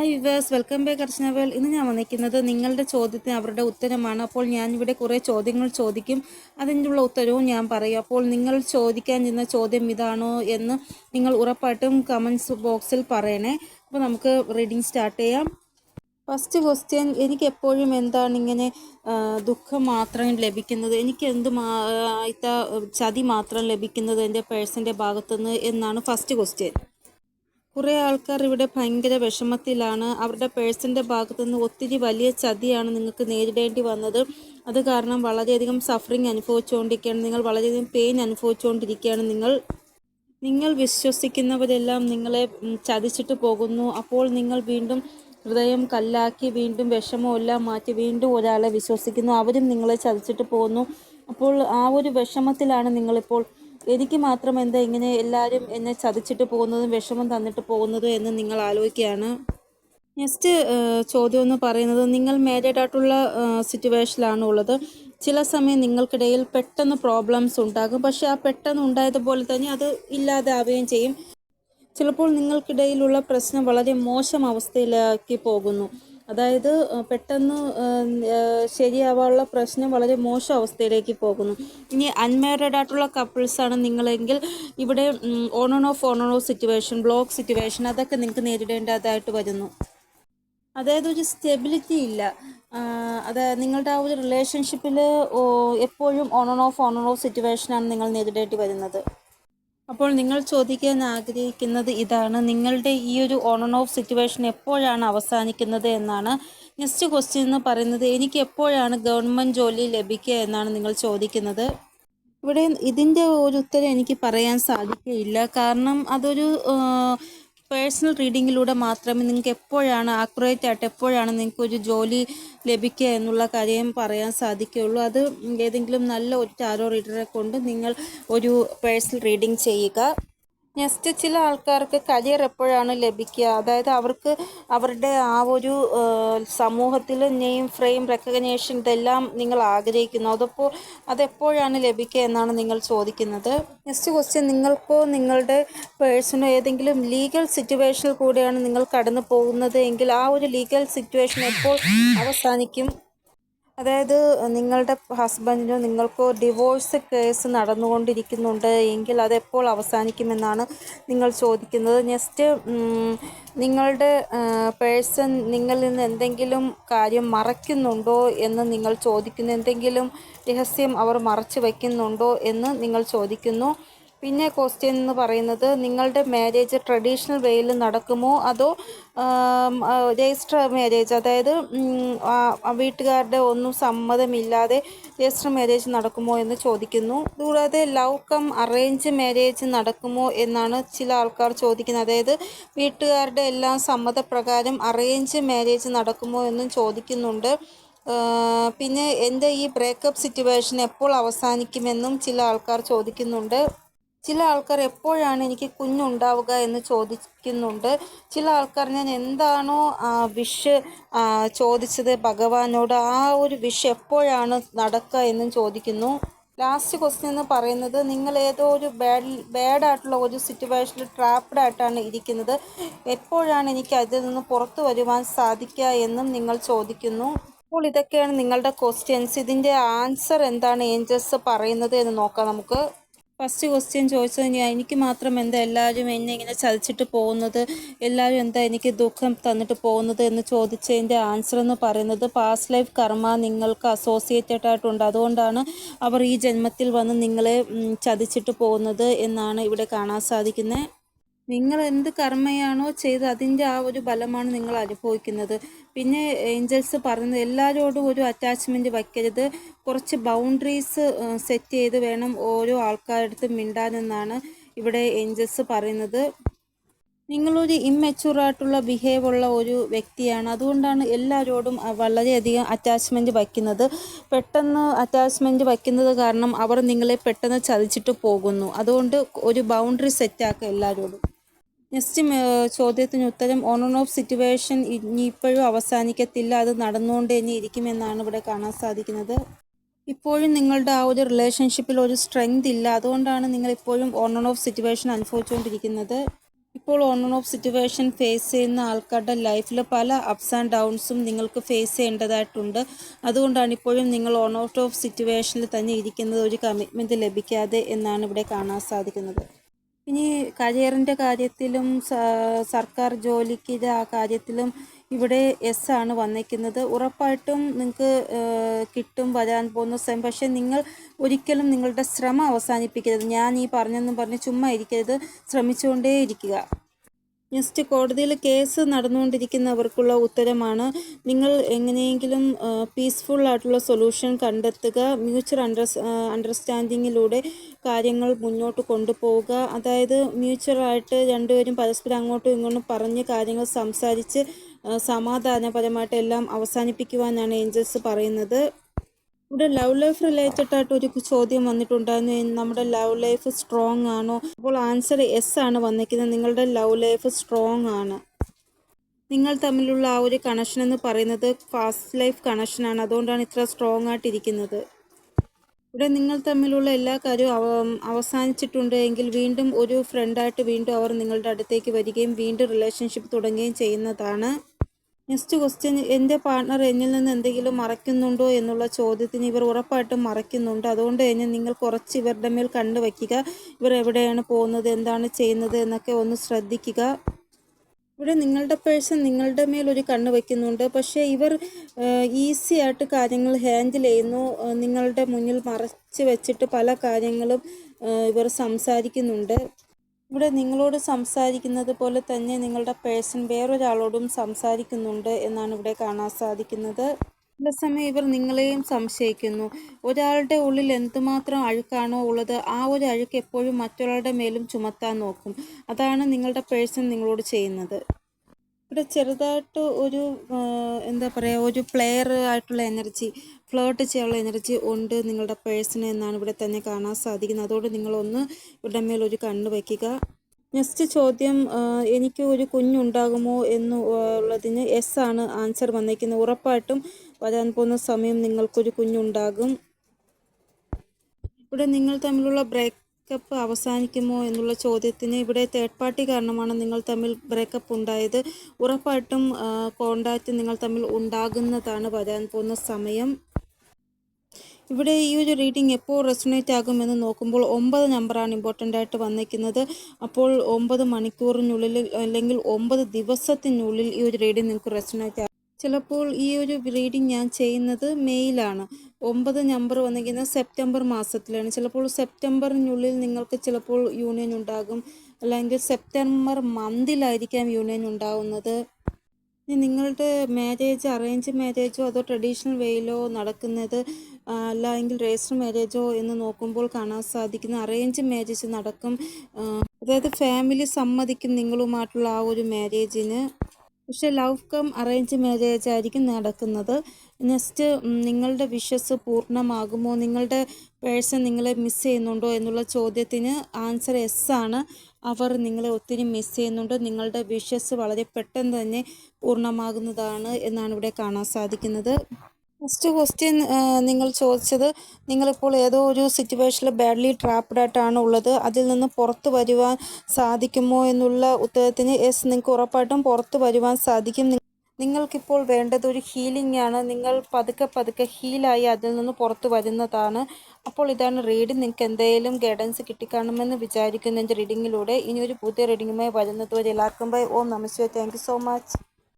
Hi viewers welcome back അർച്ചനവൽ ഇന്ന് ഞാൻ വന്നിരിക്കുന്നത് നിങ്ങളുടെ ചോദ്യത്തിന് അവരുടെ ഉത്തരമാണ്. അപ്പോൾ ഞാൻ ഇവിടെ കുറേ ചോദ്യങ്ങൾ ചോദിക്കും. അതിനുള്ള ഉത്തരവും ഞാൻ പറയും. അപ്പോൾ നിങ്ങൾ ചോദിക്കാൻ ചെന്ന ചോദ്യം ഇതാണോ എന്ന് നിങ്ങൾ ഉറപ്പായിട്ടും കമൻസ് ബോക്സിൽ പറയണേ. അപ്പോൾ നമുക്ക് റീഡിങ് സ്റ്റാർട്ട് ചെയ്യാം. ഫസ്റ്റ് ക്വസ്റ്റ്യൻ എനിക്ക് എപ്പോഴും എന്താണ് ഇങ്ങനെ ദുഃഖം മാത്രം ലഭിക്കുന്നത്? എനിക്ക് എന്ത് മാ ചതി മാത്രം ലഭിക്കുന്നത് എന്റെ പേഴ്സന്റെ ഭാഗത്തുനിന്ന് എന്നാണ് ഫസ്റ്റ് ക്വസ്റ്റ്യൻ കുറേ ആൾക്കാർ ഇവിടെ ഭയങ്കര വിഷമത്തിലാണ്. അവരുടെ പേഴ്സിന്റെ ഭാഗത്തു നിന്ന് ഒത്തിരി വലിയ ചതിയാണ് നിങ്ങൾക്ക് നേരിടേണ്ടി വന്നത്. അത് കാരണം വളരെയധികം സഫറിങ് അനുഭവിച്ചുകൊണ്ടിരിക്കുകയാണ്. നിങ്ങൾ വളരെയധികം പെയിൻ അനുഭവിച്ചുകൊണ്ടിരിക്കുകയാണ് നിങ്ങൾ. നിങ്ങൾ വിശ്വസിക്കുന്നവരെല്ലാം നിങ്ങളെ ചതിച്ചിട്ട് പോകുന്നു. അപ്പോൾ നിങ്ങൾ വീണ്ടും ഹൃദയം കല്ലാക്കി വീണ്ടും വിഷമമെല്ലാം മാറ്റി വീണ്ടും ഒരാളെ വിശ്വസിക്കുന്നു. അവരും നിങ്ങളെ ചതിച്ചിട്ട് പോകുന്നു. അപ്പോൾ ആ ഒരു വിഷമത്തിലാണ് നിങ്ങളിപ്പോൾ എനിക്ക് മാത്രം എന്താ ഇങ്ങനെ എല്ലാവരും എന്നെ ചതിച്ചിട്ട് പോകുന്നതും വിഷമം തന്നിട്ട് പോകുന്നതും എന്ന് നിങ്ങൾ ആലോചിക്കുകയാണ്? നെക്സ്റ്റ് ചോദ്യം എന്ന് പറയുന്നത് നിങ്ങൾ മാരീഡ് ആയിട്ടുള്ള സിറ്റുവേഷനിലാണ് ഉള്ളത്. ചില സമയം നിങ്ങൾക്കിടയിൽ പെട്ടെന്ന് പ്രോബ്ലംസ് ഉണ്ടാകും. പക്ഷെ ആ പെട്ടെന്ന് ഉണ്ടായതുപോലെ തന്നെ അത് ഇല്ലാതെ ഇല്ലാതാവുകയും ചെയ്യും. ചിലപ്പോൾ നിങ്ങൾക്കിടയിലുള്ള പ്രശ്നം വളരെ മോശം അവസ്ഥയിലേക്ക് പോകുന്നു. അതായത് പെട്ടെന്ന് ശരിയാവാനുള്ള പ്രശ്നം വളരെ മോശം അവസ്ഥയിലേക്ക് പോകുന്നു. ഇനി അൺമാരീഡ് ആയിട്ടുള്ള കപ്പിൾസ് ആണ് നിങ്ങളെങ്കിൽ ഇവിടെ on on off on on off situation block situation അതൊക്കെ നിങ്ങൾക്ക് നേരിടേണ്ടതായിട്ട് വരുന്നു. അതായത് ഒരു സ്റ്റെബിലിറ്റി ഇല്ല. അതായത് നിങ്ങളുടെ ആ ഒരു റിലേഷൻഷിപ്പിൽ എപ്പോഴും on on off on on off സിറ്റുവേഷനാണ് നിങ്ങൾ നേരിടേണ്ടി വരുന്നത്. അപ്പോൾ നിങ്ങൾ ചോദിക്കാൻ ആഗ്രഹിക്കുന്നത് ഇതാണ്. നിങ്ങളുടെ ഈ ഒരു ഓൺ ആൻഡ് ഓഫ് സിറ്റുവേഷൻ എപ്പോഴാണ് അവസാനിക്കുന്നത് എന്നാണ് നെക്സ്റ്റ് ക്വസ്റ്റ്യൻ എന്ന് പറയുന്നത്. എനിക്ക് എപ്പോഴാണ് ഗവൺമെന്റ് ജോലി ലഭിക്കുക എന്നാണ് നിങ്ങൾ ചോദിക്കുന്നത്. ഇവിടെ ഇതിന്റെ ഒരു ഉത്തരം എനിക്ക് പറയാൻ സാധിക്കുകയില്ല. കാരണം അതൊരു പേഴ്സണൽ റീഡിങ്ങിലൂടെ മാത്രമേ നിങ്ങൾക്ക് എപ്പോഴാണ് ആക്യുറേറ്റ് ആയിട്ട് എപ്പോഴാണ് നിങ്ങൾക്ക് ഒരു ജോലി ലഭിക്കുക എന്നുള്ള കാര്യം പറയാൻ സാധിക്കുകയുള്ളൂ. അത് ഏതെങ്കിലും നല്ല ഒരു ടാരോ റീഡറെ കൊണ്ട് നിങ്ങൾ ഒരു പേഴ്സണൽ റീഡിങ് ചെയ്യുക. നെക്സ്റ്റ് ചില ആൾക്കാർക്ക് കരിയർ എപ്പോഴാണ് ലഭിക്കുക? അതായത് അവർക്ക് അവരുടെ ആ ഒരു സമൂഹത്തിൽ നെയിം ഫ്രെയിം റെക്കഗ്നേഷൻ ഇതെല്ലാം നിങ്ങൾ ആഗ്രഹിക്കുന്നു. അതപ്പോൾ അതെപ്പോഴാണ് ലഭിക്കുക എന്നാണ് നിങ്ങൾ ചോദിക്കുന്നത്. നെക്സ്റ്റ് ക്വസ്റ്റ്യൻ നിങ്ങൾക്കോ നിങ്ങളുടെ പേഴ്സണോ ഏതെങ്കിലും ലീഗൽ സിറ്റുവേഷനിൽ കൂടെയാണ് നിങ്ങൾ കടന്നു പോകുന്നത് എങ്കിൽ ആ ഒരു ലീഗൽ സിറ്റുവേഷൻ എപ്പോൾ അവസാനിക്കും? അതായത് നിങ്ങളുടെ ഹസ്ബൻഡിനോ നിങ്ങൾക്കോ ഡിവോഴ്സ് കേസ് നടന്നുകൊണ്ടിരിക്കുന്നുണ്ട് എങ്കിൽ അതെപ്പോൾ അവസാനിക്കുമെന്നാണ് നിങ്ങൾ ചോദിക്കുന്നത്. ജസ്റ്റ് നിങ്ങളുടെ പേഴ്സൺ നിങ്ങളിൽ നിന്ന് എന്തെങ്കിലും കാര്യം മറയ്ക്കുന്നുണ്ടോ എന്ന് നിങ്ങൾ ചോദിക്കുന്നു. എന്തെങ്കിലും രഹസ്യം അവർ മറച്ചു വയ്ക്കുന്നുണ്ടോ എന്ന് നിങ്ങൾ ചോദിക്കുന്നു. പിന്നെ ക്വസ്റ്റ്യൻ എന്ന് പറയുന്നത് നിങ്ങളുടെ മാരേജ് ട്രഡീഷണൽ വേയിൽ നടക്കുമോ? അതോ രജിസ്റ്റർ മാരേജ് അതായത് വീട്ടുകാരുടെ ഒന്നും സമ്മതമില്ലാതെ രജിസ്റ്റർ മാരേജ് നടക്കുമോ എന്ന് ചോദിക്കുന്നു. കൂടാതെ ലവ് കം അറേഞ്ച് മാരേജ് നടക്കുമോ എന്നാണ് ചില ആൾക്കാർ ചോദിക്കുന്നത്. അതായത് വീട്ടുകാരുടെ എല്ലാം സമ്മതപ്രകാരം അറേഞ്ച് മാരേജ് നടക്കുമോ എന്നും ചോദിക്കുന്നുണ്ട്. പിന്നെ എന്റെ ഈ ബ്രേക്കപ്പ് സിറ്റുവേഷൻ എപ്പോൾ അവസാനിക്കുമെന്നും ചില ആൾക്കാർ ചോദിക്കുന്നുണ്ട്. ചില ആൾക്കാർ എപ്പോഴാണ് എനിക്ക് കുഞ്ഞുണ്ടാവുക എന്ന് ചോദിക്കുന്നുണ്ട്. ചില ആൾക്കാർ ഞാൻ എന്താണോ വിഷ് ചോദിച്ചത് ഭഗവാനോട് ആ ഒരു വിഷ് എപ്പോഴാണ് നടക്കുക എന്നും ചോദിക്കുന്നു. ലാസ്റ്റ് ക്വസ്റ്റ്യൻ എന്ന് പറയുന്നത് നിങ്ങൾ ഏതോ ഒരു ബാഡ് ബാഡ് ആയിട്ടുള്ള ഒരു സിറ്റുവേഷനിൽ ട്രാപ്ഡ് ആയിട്ടാണ് ഇരിക്കുന്നത്. എപ്പോഴാണ് എനിക്ക് അതിൽ നിന്ന് പുറത്തു വരുവാൻ സാധിക്കുക എന്നും നിങ്ങൾ ചോദിക്കുന്നു. അപ്പോൾ ഇതൊക്കെയാണ് നിങ്ങളുടെ ക്വസ്റ്റ്യൻസ് ഇതിന്റെ ആൻസർ എന്താണ്? ഏഞ്ചൽസ് പറയുന്നത് എന്ന് നോക്കാം നമുക്ക്. ഫസ്റ്റ് ക്വസ്റ്റ്യൻ ചോദിച്ചത് ഞാൻ എനിക്ക് മാത്രം എന്താ എല്ലാവരും എന്നെ ഇങ്ങനെ ചതിച്ചിട്ട് പോകുന്നത്? എല്ലാവരും എന്താ എനിക്ക് ദുഃഖം തന്നിട്ട് പോകുന്നത് എന്ന് ചോദിച്ചതിന്റെ ആൻസർ എന്ന് പറയുന്നത് പാസ്റ്റ് ലൈഫ് കർമ്മ നിങ്ങൾക്ക് അസോസിയേറ്റഡ് ആയിട്ടുണ്ട്. അതുകൊണ്ടാണ് അവർ ഈ ജന്മത്തിൽ വന്ന് നിങ്ങളെ ചതിച്ചിട്ട് പോകുന്നത് എന്നാണ് ഇവിടെ കാണാൻ സാധിക്കുന്നത് നിങ്ങൾ എന്ത് കർമ്മയാണോ ചെയ്ത് അതിന്റെ ആ ഒരു ഫലമാണ് നിങ്ങൾ അനുഭവിക്കുന്നത്. പിന്നെ ഏഞ്ചൽസ് പറയുന്നത് എല്ലാവരോടും ഒരു അറ്റാച്ച്മെന്റ് വയ്ക്കരുത് കുറച്ച് ബൗണ്ടറീസ് സെറ്റ് ചെയ്ത് വേണം ഓരോ ആൾക്കാരുടെ അടുത്ത് മിണ്ടാനെന്നാണ് ഇവിടെ ഏഞ്ചൽസ് പറയുന്നത്. നിങ്ങളൊരു ഇമ്മെച്ചുറായിട്ടുള്ള ബിഹേവ് ഉള്ള ഒരു വ്യക്തിയാണ്. അതുകൊണ്ടാണ് എല്ലാവരോടും വളരെയധികം അറ്റാച്ച്മെന്റ് വയ്ക്കുന്നത് പെട്ടെന്ന് അറ്റാച്ച്മെന്റ് വയ്ക്കുന്നത് കാരണം അവർ നിങ്ങളെ പെട്ടെന്ന് ചതിച്ചിട്ട് പോകുന്നു. അതുകൊണ്ട് ഒരു ബൗണ്ടറി സെറ്റാക്കുക എല്ലാവരോടും നെക്സ്റ്റ് ചോദ്യത്തിന് ഉത്തരം ഓൺ ഓൺ ഓഫ് സിറ്റുവേഷൻ ഇനിയിപ്പോഴും അവസാനിക്കത്തില്ല. അത് നടന്നുകൊണ്ട് തന്നെ ഇരിക്കുമെന്നാണ് ഇവിടെ കാണാൻ സാധിക്കുന്നത്. ഇപ്പോഴും നിങ്ങളുടെ ആ ഒരു റിലേഷൻഷിപ്പിൽ ഒരു സ്ട്രെങ്ത് ഇല്ല. അതുകൊണ്ടാണ് നിങ്ങൾ ഇപ്പോഴും ഓൺ ഓൺ ഓഫ് സിറ്റുവേഷൻ അനുഭവിച്ചുകൊണ്ടിരിക്കുന്നത്. ഇപ്പോൾ on and off situation face ചെയ്യുന്ന ആൾക്കാരുടെ ലൈഫിൽ പല അപ്സ് ആൻഡ് ഡൗൺസും നിങ്ങൾക്ക് ഫേസ് ചെയ്യേണ്ടതായിട്ടുണ്ട്. അതുകൊണ്ടാണ് ഇപ്പോഴും നിങ്ങൾ ഓൺ ഔട്ട് ഓഫ് സിറ്റുവേഷനിൽ തന്നെ ഇരിക്കുന്നത്. ഒരു കമ്മിറ്റ്മെന്റ് ലഭിക്കാതെ എന്നാണ് ഇവിടെ കാണാൻ സാധിക്കുന്നത്. ഇനി കരിയറിന്റെ കാര്യത്തിലും സർക്കാർ ജോലിക്ക് ആ കാര്യത്തിലും ഇവിടെ എസ് ആണ് വന്നിരിക്കുന്നത്. ഉറപ്പായിട്ടും നിങ്ങൾക്ക് കിട്ടും വരാൻ പോകുന്ന സമയം. പക്ഷേ നിങ്ങൾ ഒരിക്കലും നിങ്ങളുടെ ശ്രമം അവസാനിപ്പിക്കരുത്. ഞാൻ ഈ പറഞ്ഞെന്നും പറഞ്ഞ് ചുമ്മാ ഇരിക്കരുത്. ശ്രമിച്ചുകൊണ്ടേ ഇരിക്കുക നെക്സ്റ്റ് കോടതിയിൽ കേസ് നടന്നുകൊണ്ടിരിക്കുന്നവർക്കുള്ള ഉത്തരമാണ് നിങ്ങൾ എങ്ങനെയെങ്കിലും പീസ്ഫുൾ ആയിട്ടുള്ള സൊല്യൂഷൻ കണ്ടെത്തുക മ്യൂച്വൽ അണ്ടർ അണ്ടർസ്റ്റാൻഡിങ്ങിലൂടെ കാര്യങ്ങൾ മുന്നോട്ട് കൊണ്ടുപോവുക. അതായത് മ്യൂച്വലായിട്ട് രണ്ടുപേരും പരസ്പരം അങ്ങോട്ടും ഇങ്ങോട്ടും പറഞ്ഞ് കാര്യങ്ങൾ സംസാരിച്ച് സമാധാനപരമായിട്ട് എല്ലാം അവസാനിപ്പിക്കുവാനാണ് ഏഞ്ചൽസ് പറയുന്നത്. ഇവിടെ ലവ് ലൈഫ് റിലേറ്റഡ് ആയിട്ട് ഒരു ചോദ്യം വന്നിട്ടുണ്ടായിരുന്നു. നമ്മുടെ ലവ് ലൈഫ് സ്ട്രോങ് ആണോ? അപ്പോൾ ആൻസർ എസ് ആണ് വന്നിരിക്കുന്നത്. നിങ്ങളുടെ ലവ് ലൈഫ് സ്ട്രോങ് ആണ്. നിങ്ങൾ തമ്മിലുള്ള ആ ഒരു കണക്ഷൻ എന്ന് പറയുന്നത് ഫാസ്റ്റ് ലൈഫ് കണക്ഷനാണ് അതുകൊണ്ടാണ് ഇത്ര സ്ട്രോങ് ആയിട്ടിരിക്കുന്നത്. ഇവിടെ നിങ്ങൾ തമ്മിലുള്ള എല്ലാ കാര്യവും അവസാനിച്ചിട്ടുണ്ട് എങ്കിൽ വീണ്ടും ഒരു ഫ്രണ്ടായിട്ട് വീണ്ടും അവർ നിങ്ങളുടെ അടുത്തേക്ക് വരികയും വീണ്ടും റിലേഷൻഷിപ്പ് തുടങ്ങുകയും ചെയ്യുന്നതാണ്. നെക്സ്റ്റ് ക്വസ്റ്റ്യൻ എന്റെ പാർട്ട്ണർ എന്നിൽ നിന്ന് എന്തെങ്കിലും മറയ്ക്കുന്നുണ്ടോ എന്നുള്ള ചോദ്യത്തിന് ഇവർ ഉറപ്പായിട്ടും മറയ്ക്കുന്നുണ്ട്. അതുകൊണ്ട് തന്നെ നിങ്ങൾ കുറച്ച് ഇവരുടെ മേൽ കണ്ടുവയ്ക്കുക ഇവർ എവിടെയാണ് പോകുന്നത്? എന്താണ് ചെയ്യുന്നത് എന്നൊക്കെ ഒന്ന് ശ്രദ്ധിക്കുക. ഇവിടെ നിങ്ങളുടെ പേഴ്സൺ നിങ്ങളുടെ മേൽ ഒരു കണ്ണ് വയ്ക്കുന്നുണ്ട്. പക്ഷേ ഇവർ ഈസി ആയിട്ട് കാര്യങ്ങൾ ഹാൻഡിൽ ചെയ്യുന്നു. നിങ്ങളുടെ മുന്നിൽ മറച്ച് വെച്ചിട്ട് പല കാര്യങ്ങളും ഇവർ സംസാരിക്കുന്നുണ്ട്. ഇവിടെ നിങ്ങളോട് സംസാരിക്കുന്നത് പോലെ തന്നെ നിങ്ങളുടെ പേഴ്സൺ വേറൊരാളോടും സംസാരിക്കുന്നുണ്ട് എന്നാണ് ഇവിടെ കാണാൻ സാധിക്കുന്നത്. അതേസമയം ഇവർ നിങ്ങളെയും സംശയിക്കുന്നു. ഒരാളുടെ ഉള്ളിൽ എന്തുമാത്രം അഴുക്കാണോ ഉള്ളത് ആ ഒരു അഴുക്ക് എപ്പോഴും മറ്റൊരാളുടെ മേലും ചുമത്താൻ നോക്കും. അതാണ് നിങ്ങളുടെ പേഴ്സൺ നിങ്ങളോട് ചെയ്യുന്നത്. ഇവിടെ ചെറുതായിട്ട് ഒരു എന്താ പറയുക ഒരു പ്ലെയർ ആയിട്ടുള്ള എനർജി ഫ്ലോട്ട് ചെയ്യാനുള്ള എനർജി ഉണ്ട് നിങ്ങളുടെ പേഴ്സണ് എന്നാണ് ഇവിടെ തന്നെ കാണാൻ സാധിക്കുന്നത്. അതുകൊണ്ട് നിങ്ങളൊന്ന് ഇവിടെ മേൽ ഒരു കണ്ണ് വയ്ക്കുക. നെക്സ്റ്റ് ചോദ്യം എനിക്ക് ഒരു കുഞ്ഞുണ്ടാകുമോ എന്ന് ഉള്ളതിന് എസ് ആണ് ആൻസർ വന്നിരിക്കുന്നത്. ഉറപ്പായിട്ടും വരാൻ പോകുന്ന സമയം നിങ്ങൾക്കൊരു കുഞ്ഞുണ്ടാകും. ഇവിടെ നിങ്ങൾ തമ്മിലുള്ള ബ്രേക്കപ്പ് അവസാനിക്കുമോ എന്നുള്ള ചോദ്യത്തിന് ഇവിടെ തേർഡ് പാർട്ടി കാരണമാണ് നിങ്ങൾ തമ്മിൽ ബ്രേക്കപ്പ് ഉണ്ടായത്. ഉറപ്പായിട്ടും കോണ്ടാക്റ്റ് നിങ്ങൾ തമ്മിൽ ഉണ്ടാകുന്നതാണ് വരാൻ പോകുന്ന സമയം. ഇവിടെ ഈ ഒരു റീഡിംഗ് എപ്പോൾ റെസൊണേറ്റ് ആകുമെന്ന് നോക്കുമ്പോൾ ഒമ്പത് നമ്പറാണ് ഇമ്പോർട്ടന്റ് ആയിട്ട് വന്നിരിക്കുന്നത്. അപ്പോൾ ഒമ്പത് മണിക്കൂറിനുള്ളിൽ അല്ലെങ്കിൽ ഒമ്പത് ദിവസത്തിനുള്ളിൽ ഈ ഒരു റീഡിംഗ് നിങ്ങൾക്ക് റെസൊണേറ്റ് ചിലപ്പോൾ ഈ ഒരു റീഡിംഗ് ഞാൻ ചെയ്യുന്നത് മെയിലാണ് ഒമ്പത് നമ്പർ വന്നിരിക്കുന്നത് സെപ്റ്റംബർ മാസത്തിലാണ്. ചിലപ്പോൾ സെപ്റ്റംബറിനുള്ളിൽ നിങ്ങൾക്ക് ചിലപ്പോൾ യൂണിയൻ ഉണ്ടാകും. അല്ലെങ്കിൽ സെപ്റ്റംബർ മന്തിലായിരിക്കാം യൂണിയൻ ഉണ്ടാവുന്നത്. നിങ്ങളുടെ മാരേജ് അറേഞ്ച് മാരേജോ അതോ ട്രഡീഷണൽ വേയിലോ നടക്കുന്നത് അല്ലെങ്കിൽ രജിസ്റ്റർ മാരേജോ എന്ന് നോക്കുമ്പോൾ കാണാൻ സാധിക്കുന്ന അറേഞ്ച് മാരേജ് നടക്കും. അതായത് ഫാമിലി സമ്മതിക്കും നിങ്ങളുമായിട്ടുള്ള ആ ഒരു മാരേജിന് പക്ഷെ ലവ് കം അറേഞ്ച് മാരേജ് ആയിരിക്കും നടക്കുന്നത്. നെക്സ്റ്റ് നിങ്ങളുടെ വിഷസ് പൂർണമാകുമോ? നിങ്ങളുടെ പേഴ്സൺ നിങ്ങളെ മിസ് ചെയ്യുന്നുണ്ടോ എന്നുള്ള ചോദ്യത്തിന് ആൻസർ എസ് ആണ്. അവർ നിങ്ങളെ ഒത്തിരി മിസ് ചെയ്യുന്നുണ്ട്. നിങ്ങളുടെ വിഷസ് വളരെ പെട്ടെന്ന് തന്നെ പൂർണമാകുന്നതാണ് എന്നാണ് ഇവിടെ കാണാൻ സാധിക്കുന്നത്. ഫസ്റ്റ് ക്വസ്റ്റ്യൻ നിങ്ങൾ ചോദിച്ചത് നിങ്ങളിപ്പോൾ ഏതോ ഒരു സിറ്റുവേഷനിൽ ബാഡ്ലി ട്രാപ്ഡ് ആയിട്ടാണ് ഉള്ളത്. അതിൽ നിന്ന് പുറത്ത് വരുവാൻ സാധിക്കുമോ എന്നുള്ള ഉത്തരത്തിന് എസ് നിങ്ങൾക്ക് ഉറപ്പായിട്ടും പുറത്ത് വരുവാൻ സാധിക്കും. നിങ്ങൾക്കിപ്പോൾ വേണ്ടത് ഒരു ഹീലിംഗ് ആണ്. നിങ്ങൾ പതുക്കെ പതുക്കെ ഹീലായി അതിൽ നിന്ന് പുറത്ത് വരുന്നതാണ്. അപ്പോൾ ഇതാണ് റീഡിംഗ് നിങ്ങൾക്ക് എന്തെങ്കിലും ഗൈഡൻസ് കിട്ടിക്കാണുമെന്ന് വിചാരിക്കുന്നു എന്റെ റീഡിങ്ങിലൂടെ ഇനി ഒരു പുതിയ റീഡിങ്ങുമായി വരുന്നത് വരെ എല്ലാവർക്കും bye Om namaste thank so much